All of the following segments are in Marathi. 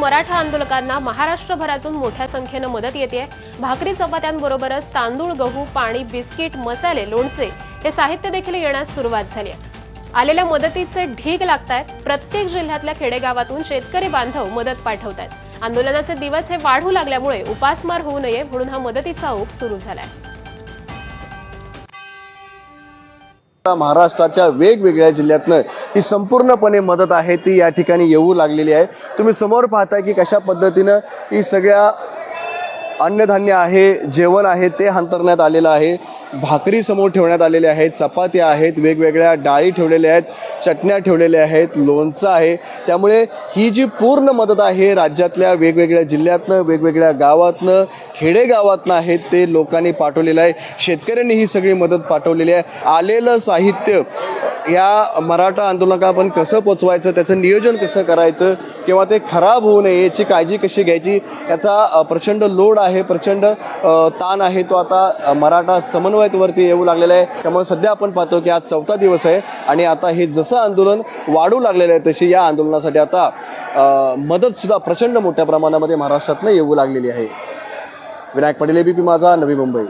मराठा आंदोलकांना महाराष्ट्रभरातून मोठ्या संख्येनं मदत येते भाकरी चपात्यांबरोबरच तांदूळ गहू पाणी बिस्किट मसाले लोणचे हे साहित्य देखील येण्यास सुरुवात झाली आहे. आलेल्या मदतीचे ढीग लागतायत. प्रत्येक जिल्ह्यातल्या खेडेगावातून शेतकरी बांधव मदत पाठवतायत. आंदोलनाचे दिवस हे वाढू लागल्यामुळे उपासमार होऊ नये म्हणून हा मदतीचा ओघ सुरू झालाय. महाराष्ट्राच्या वेगवेगळ्या जिल्ह्यातनं ही संपूर्णपणे मदत आहे ती या ठिकाणी येऊ लागलेली आहे. तुम्ही समोर पाहताय की कशा पद्धतीनं ही सगळ्या अन्नधान्य आहे जेवण आहे ते हंतरण्यात आलेलं आहे. भाकरी समोर ठेवण्यात आलेल्या आहेत चपात्या आहेत वेगवेगळ्या डाळी ठेवलेल्या आहेत चटण्या ठेवलेल्या आहेत लोणचं आहे. त्यामुळे ही जी पूर्ण मदत आहे राज्यातल्या वेगवेगळ्या जिल्ह्यातनं वेगवेगळ्या गावातनं खेडेगावातनं आहेत ते लोकांनी पाठवलेलं आहे. शेतकऱ्यांनी ही सगळी मदत पाठवलेली आहे. आलेलं साहित्य या मराठा आंदोलनाला आपण कसं पोचवायचं त्याचं नियोजन कसं करायचं किंवा ते खराब होऊ नये याची काळजी कशी घ्यायची याचा प्रचंड लोड आहे प्रचंड ताण आहे. तो आता मराठा समन्वय समन्वयक वरती येऊ लागलेलं आहे. त्यामुळे सध्या आपण पाहतो की आज चौथा दिवस आहे आणि आता हे जसं आंदोलन वाढू लागलेलं आहे तशी या आंदोलनासाठी आता मदत सुद्धा प्रचंड मोठ्या प्रमाणामध्ये महाराष्ट्रातनं येऊ लागलेली आहे. विनायक पटेल एबीपी माझा नवी मुंबई.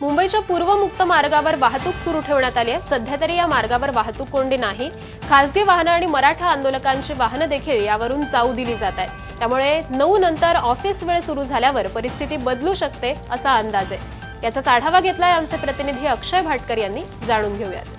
मुंबईच्या पूर्व मुक्त मार्गावर वाहतूक सुरू ठेवण्यात आली आहे. सध्या तरी या मार्गावर वाहतूक कोंडी नाही. खासगी वाहनं आणि मराठा आंदोलकांची वाहनं देखील यावरून जाऊ दिली जात आहेत. त्यामुळे नऊ नंतर ऑफिस वेळ सुरू झाल्यावर परिस्थिती बदलू शकते असा अंदाज आहे. याचाच आढावा घेतलाय आमचे प्रतिनिधी अक्षय भाटकर यांनी. जाणून घेऊयात.